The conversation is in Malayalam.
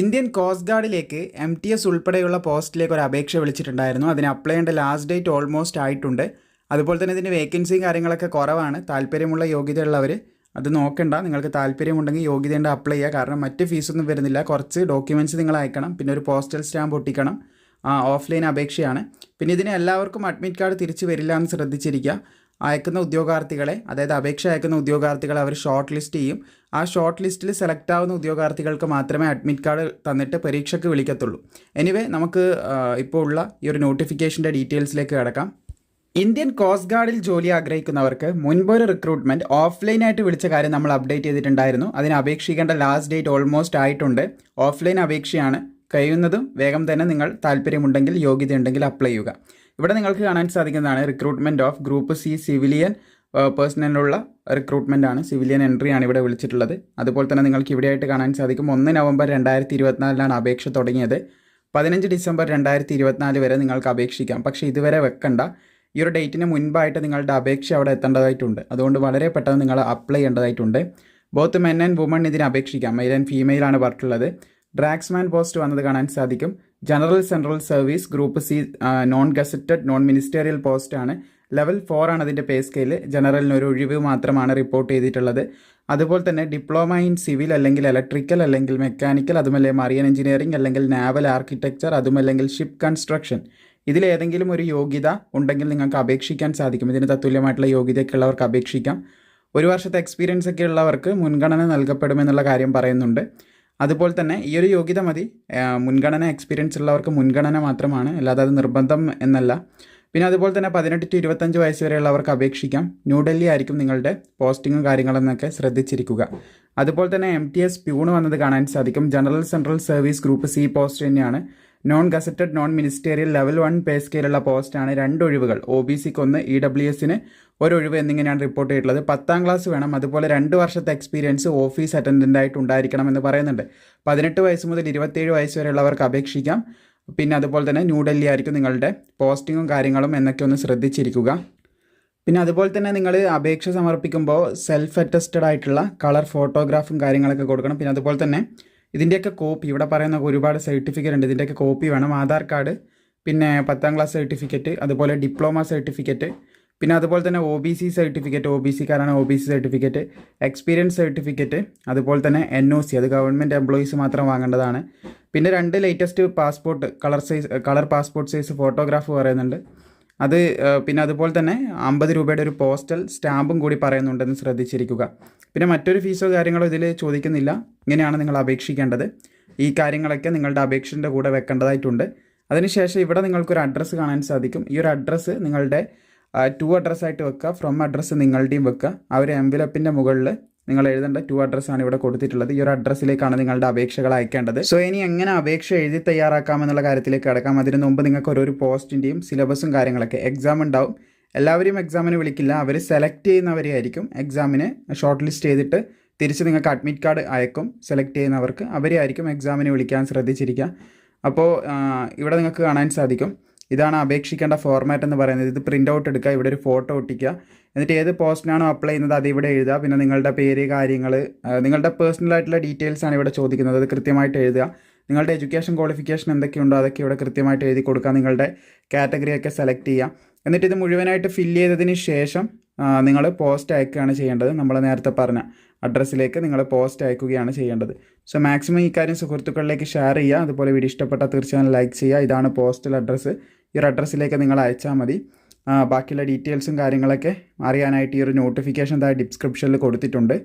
ഇന്ത്യൻ കോസ്റ്റ് ഗാർഡിലേക്ക് എം ടി എസ് ഉൾപ്പെടെയുള്ള പോസ്റ്റിലേക്ക് ഒരു അപേക്ഷ വിളിച്ചിട്ടുണ്ടായിരുന്നു. അതിന് അപ്ലൈ ചെയ്യേണ്ട ലാസ്റ്റ് ഡേറ്റ് ഓൾമോസ്റ്റ് ആയിട്ടുണ്ട്. അതുപോലെ തന്നെ ഇതിന്റെ വേക്കൻസിയും കാര്യങ്ങളൊക്കെ കുറവാണ്. താല്പര്യമുള്ള യോഗ്യതയുള്ളവർ അത് നോക്കണ്ട. നിങ്ങൾക്ക് താല്പര്യമുണ്ടെങ്കിൽ യോഗ്യതയുണ്ട് അപ്ലൈ ചെയ്യുക. കാരണം മറ്റ് ഫീസൊന്നും വരുന്നില്ല. കുറച്ച് ഡോക്യുമെന്റ്സ് നിങ്ങൾ അയക്കണം. പിന്നെ ഒരു പോസ്റ്റൽ സ്റ്റാമ്പ് ഒട്ടിക്കണം. ഓഫ്ലൈൻ അപേക്ഷയാണ്. പിന്നെ ഇതിന് എല്ലാവർക്കും അഡ്മിറ്റ് കാർഡ് തിരിച്ചു വരില്ല എന്ന് ശ്രദ്ധിച്ചിരിക്കുക. അയക്കുന്ന ഉദ്യോഗാർത്ഥികളെ അതായത് അപേക്ഷ അയക്കുന്ന ഉദ്യോഗാർത്ഥികളെ അവർ ഷോർട്ട് ലിസ്റ്റ് ചെയ്യും. ആ ഷോർട്ട് ലിസ്റ്റിൽ സെലക്ട് ആവുന്ന ഉദ്യോഗാർത്ഥികൾക്ക് മാത്രമേ അഡ്മിറ്റ് കാർഡ് തന്നിട്ട് പരീക്ഷയ്ക്ക് വിളിക്കത്തുള്ളൂ. എനിവേ നമുക്ക് ഇപ്പോൾ ഉള്ള ഈ ഒരു നോട്ടിഫിക്കേഷന്റെ ഡീറ്റെയിൽസിലേക്ക് കിടക്കാം. ഇന്ത്യൻ കോസ്റ്റ് ഗാർഡിൽ ജോലി ആഗ്രഹിക്കുന്നവർക്ക് മുൻപൊരു റിക്രൂട്ട്മെന്റ് ഓഫ്ലൈനായിട്ട് വിളിച്ച കാര്യം നമ്മൾ അപ്ഡേറ്റ് ചെയ്തിട്ടുണ്ടായിരുന്നു. അതിന് അപേക്ഷിക്കേണ്ട ലാസ്റ്റ് ഡേറ്റ് ഓൾമോസ്റ്റ് ആയിട്ടുണ്ട്. ഓഫ്ലൈൻ അപേക്ഷയാണ്. കഴിയുന്നതും വേഗം തന്നെ നിങ്ങൾ താല്പര്യമുണ്ടെങ്കിൽ യോഗ്യതയുണ്ടെങ്കിൽ അപ്ലൈ ചെയ്യുക. ഇവിടെ നിങ്ങൾക്ക് കാണാൻ സാധിക്കുന്നതാണ് recruitment of group C civilian പേഴ്സണലിനുള്ള recruitment ആണ്. സിവിലിയൻ എൻട്രി ആണ് ഇവിടെ വിളിച്ചിട്ടുള്ളത്. അതുപോലെ തന്നെ നിങ്ങൾക്ക് ഇവിടെയായിട്ട് കാണാൻ സാധിക്കും. ഒന്ന് നവംബർ രണ്ടായിരത്തി ഇരുപത്തിനാലിലാണ് അപേക്ഷ തുടങ്ങിയത്. പതിനഞ്ച് ഡിസംബർ രണ്ടായിരത്തി ഇരുപത്തിനാല് വരെ നിങ്ങൾക്ക് അപേക്ഷിക്കാം. പക്ഷേ ഇതുവരെ വെക്കണ്ട. ഈ ഒരു ഡേറ്റിന് മുൻപായിട്ട് നിങ്ങളുടെ അപേക്ഷ അവിടെ എത്തേണ്ടതായിട്ടുണ്ട്. അതുകൊണ്ട് വളരെ പെട്ടെന്ന് നിങ്ങൾ അപ്ലൈ ചെയ്യേണ്ടതായിട്ടുണ്ട്. ബോത്ത് മെൻ ആൻഡ് വുമൺ ഇതിന് അപേക്ഷിക്കാം. മെയിൽ ആൻഡ് ഫീമെയിൽ ആണ് പറഞ്ഞിട്ടുള്ളത്. ഡ്രാക്സ്മാൻ പോസ്റ്റ് വന്നത് കാണാൻ സാധിക്കും. General central service group C non gazetted non ministerial post ആണ്. ലെവൽ ഫോർ ആണ് അതിന്റെ പേ സ്കെയിൽ ജനറലിന് ഒരു ഒഴിവ് മാത്രമാണ് റിപ്പോർട്ട് ചെയ്തിട്ടുള്ളത്. അതുപോലെ തന്നെ ഡിപ്ലോമ ഇൻ സിവിൽ അല്ലെങ്കിൽ ഇലക്ട്രിക്കൽ അല്ലെങ്കിൽ മെക്കാനിക്കൽ അതുമല്ലേ മറിയൻ എഞ്ചിനീയറിംഗ് അല്ലെങ്കിൽ നാവൽ ആർക്കിടെക്ചർ അതുമല്ലെങ്കിൽ ഷിപ്പ് കൺസ്ട്രക്ഷൻ ഇതിലേതെങ്കിലും ഒരു യോഗ്യത ഉണ്ടെങ്കിൽ നിങ്ങൾക്ക് അപേക്ഷിക്കാൻ സാധിക്കും. ഇതിന് തത്തുല്യമായിട്ടുള്ള യോഗ്യതയൊക്കെ ഉള്ളവർക്ക് അപേക്ഷിക്കാം. ഒരു വർഷത്തെ എക്സ്പീരിയൻസ് ഒക്കെ ഉള്ളവർക്ക് മുൻഗണന നൽകപ്പെടുമെന്നുള്ള കാര്യം പറയുന്നുണ്ട്. അതുപോലെ തന്നെ ഈ ഒരു യോഗ്യത മതി. മുൻഗണന എക്സ്പീരിയൻസ് ഉള്ളവർക്ക് മുൻഗണന മാത്രമാണ്. അല്ലാതെ അത് നിർബന്ധം എന്നല്ല. പിന്നെ അതുപോലെ തന്നെ പതിനെട്ട് ടു ഇരുപത്തഞ്ച് വയസ്സ് വരെയുള്ളവർക്ക് അപേക്ഷിക്കാം. ന്യൂഡൽഹി ആയിരിക്കും നിങ്ങളുടെ പോസ്റ്റിങ്ങും കാര്യങ്ങളെന്നൊക്കെ ശ്രദ്ധിച്ചിരിക്കുക. അതുപോലെ തന്നെ എം ടി എസ് പ്യൂണ് വന്നത് കാണാൻ സാധിക്കും. General central service group C post തന്നെയാണ്. Non gazetted non ministerial level one pay സ്കെയിലുള്ള പോസ്റ്റാണ് രണ്ട് ഒഴിവുകൾ. ഒ ബി സിക്ക് ഒന്ന് ഇ ഡബ്ല്യു എസിന് ഒരു ഒഴിവ് എന്നിങ്ങനെയാണ് റിപ്പോർട്ട് ചെയ്തിട്ടുള്ളത്. പത്താം ക്ലാസ് വേണം. അതുപോലെ രണ്ട് വർഷത്തെ എക്സ്പീരിയൻസ് ഓഫീസ് അറ്റൻഡന്റ് ആയിട്ട് ഉണ്ടായിരിക്കണം എന്ന് പറയുന്നുണ്ട്. പതിനെട്ട് വയസ്സ് മുതൽ ഇരുപത്തേഴ് വയസ്സ് വരെയുള്ളവർക്ക് അപേക്ഷിക്കാം. പിന്നെ അതുപോലെ തന്നെ ന്യൂഡൽഹി ആയിരിക്കും നിങ്ങളുടെ പോസ്റ്റിങ്ങും കാര്യങ്ങളും എന്നൊക്കെ ഒന്ന് ശ്രദ്ധിച്ചിരിക്കുക. പിന്നെ അതുപോലെ തന്നെ നിങ്ങൾ അപേക്ഷ സമർപ്പിക്കുമ്പോൾ സെൽഫ് അറ്റസ്റ്റഡ് ആയിട്ടുള്ള കളർ ഫോട്ടോഗ്രാഫും കാര്യങ്ങളൊക്കെ കൊടുക്കണം. പിന്നെ അതുപോലെ തന്നെ ഇതിന്റെയൊക്കെ കോപ്പി ഇവിടെ പറയുന്ന ഒരുപാട് സർട്ടിഫിക്കറ്റ് ഉണ്ട്. ഇതിന്റെയൊക്കെ കോപ്പി വേണം. ആധാർ കാർഡ് പിന്നെ പത്താം ക്ലാസ് സർട്ടിഫിക്കറ്റ് അതുപോലെ ഡിപ്ലോമ സർട്ടിഫിക്കറ്റ് പിന്നെ അതുപോലെ തന്നെ O B C certificate O B സിക്കാരാണ് O B C certificate experience certificate അതുപോലെ തന്നെ എൻ ഒ സി അത് ഗവൺമെന്റ് എംപ്ലോയീസ് മാത്രം വാങ്ങേണ്ടതാണ്. പിന്നെ രണ്ട് latest passport colour size colour passport size photograph പറയുന്നുണ്ട്. അത് പിന്നെ അതുപോലെ തന്നെ അമ്പത് രൂപയുടെ ഒരു പോസ്റ്റൽ സ്റ്റാമ്പും കൂടി പറയുന്നുണ്ടെന്ന് ശ്രദ്ധിച്ചിരിക്കുക. പിന്നെ മറ്റൊരു ഫീസോ കാര്യങ്ങളോ ഇതിൽ ചോദിക്കുന്നില്ല. ഇങ്ങനെയാണ് നിങ്ങൾ അപേക്ഷിക്കേണ്ടത്. ഈ കാര്യങ്ങളൊക്കെ നിങ്ങളുടെ അപേക്ഷന്റെ കൂടെ വെക്കേണ്ടതായിട്ടുണ്ട്. അതിനുശേഷം ഇവിടെ നിങ്ങൾക്കൊരു അഡ്രസ്സ് കാണാൻ സാധിക്കും. ഈ ഒരു അഡ്രസ്സ് നിങ്ങളുടെ ടു അഡ്രസ്സായിട്ട് വെക്കുക. ഫ്രം അഡ്രസ്സ് നിങ്ങളുടെയും വെക്കുക. ആ ഒരു എംവിലപ്പിന്റെ മുകളിൽ നിങ്ങൾ എഴുതേണ്ട ടു അഡ്രസ്സാണ് ഇവിടെ കൊടുത്തിട്ടുള്ളത്. ഈ ഒരു അഡ്രസ്സിലേക്കാണ് നിങ്ങളുടെ അപേക്ഷകൾ അയക്കേണ്ടത്. സോ ഇനി എങ്ങനെ അപേക്ഷ എഴുതി തയ്യാറാക്കാമെന്നുള്ള കാര്യത്തിലേക്ക് കിടക്കാം. അതിന് മുമ്പ് നിങ്ങൾക്ക് ഓരോ പോസ്റ്റിന്റെയും സിലബസും കാര്യങ്ങളൊക്കെ എക്സാം ഉണ്ടാവും. എല്ലാവരെയും എക്സാമിന് വിളിക്കില്ല. അവർ സെലക്ട് ചെയ്യുന്നവരെയായിരിക്കും എക്സാമിന് ഷോർട്ട് ലിസ്റ്റ് ചെയ്തിട്ട് തിരിച്ച് നിങ്ങൾക്ക് അഡ്മിറ്റ് കാർഡ് അയക്കും. സെലക്ട് ചെയ്യുന്നവർക്ക് അവരെയായിരിക്കും എക്സാമിന് വിളിക്കാൻ ശ്രദ്ധിച്ചിരിക്കുക. അപ്പോൾ ഇവിടെ നിങ്ങൾക്ക് കാണാൻ സാധിക്കും. ഇതാണ് അപേക്ഷിക്കേണ്ട ഫോർമാറ്റ് എന്ന് പറയുന്നത്. ഇത് പ്രിന്റ് ഔട്ട് എടുക്കുക ഇവിടെ ഒരു ഫോട്ടോ ഒട്ടിക്കുക. എന്നിട്ട് ഏത് പോസ്റ്റിനാണോ അപ്ലൈ ചെയ്യുന്നത് അത് ഇവിടെ എഴുതുക. പിന്നെ നിങ്ങളുടെ പേര് കാര്യങ്ങൾ നിങ്ങളുടെ പേഴ്സണൽ ആയിട്ടുള്ള ഡീറ്റെയിൽസ് ആണ് ഇവിടെ ചോദിക്കുന്നത്. അത് കൃത്യമായിട്ട് എഴുതുക. നിങ്ങളുടെ എഡ്യൂക്കേഷൻ ക്വാളിഫിക്കേഷൻ എന്തൊക്കെയുണ്ടോ അതൊക്കെ ഇവിടെ കൃത്യമായിട്ട് എഴുതി കൊടുക്കുക. നിങ്ങളുടെ കാറ്റഗറിയൊക്കെ സെലക്ട് ചെയ്യുക. എന്നിട്ട് ഇത് മുഴുവനായിട്ട് ഫില്ല് ചെയ്തതിന് ശേഷം നിങ്ങൾ പോസ്റ്റ് അയക്കുകയാണ് ചെയ്യേണ്ടത്. നമ്മൾ നേരത്തെ പറഞ്ഞ അഡ്രസ്സിലേക്ക് നിങ്ങൾ പോസ്റ്റ് അയക്കുകയാണ് ചെയ്യേണ്ടത്. സോ മാക്സിമം ഈ കാര്യം സുഹൃത്തുക്കളിലേക്ക് ഷെയർ ചെയ്യുക. അതുപോലെ വീഡിയോ ഇഷ്ടപ്പെട്ടാൽ തീർച്ചയായും ലൈക്ക് ചെയ്യുക. ഇതാണ് പോസ്റ്റൽ അഡ്രസ്സ് ഈ ഒരു അഡ്രസ്സിലേക്ക് നിങ്ങൾ അയച്ചാൽ മതി. ബാക്കിയുള്ള ഡീറ്റെയിൽസും കാര്യങ്ങളൊക്കെ അറിയാനായിട്ട് ഈ ഒരു നോട്ടിഫിക്കേഷൻ താഴെ ഡിസ്ക്രിപ്ഷനിൽ കൊടുത്തിട്ടുണ്ട്.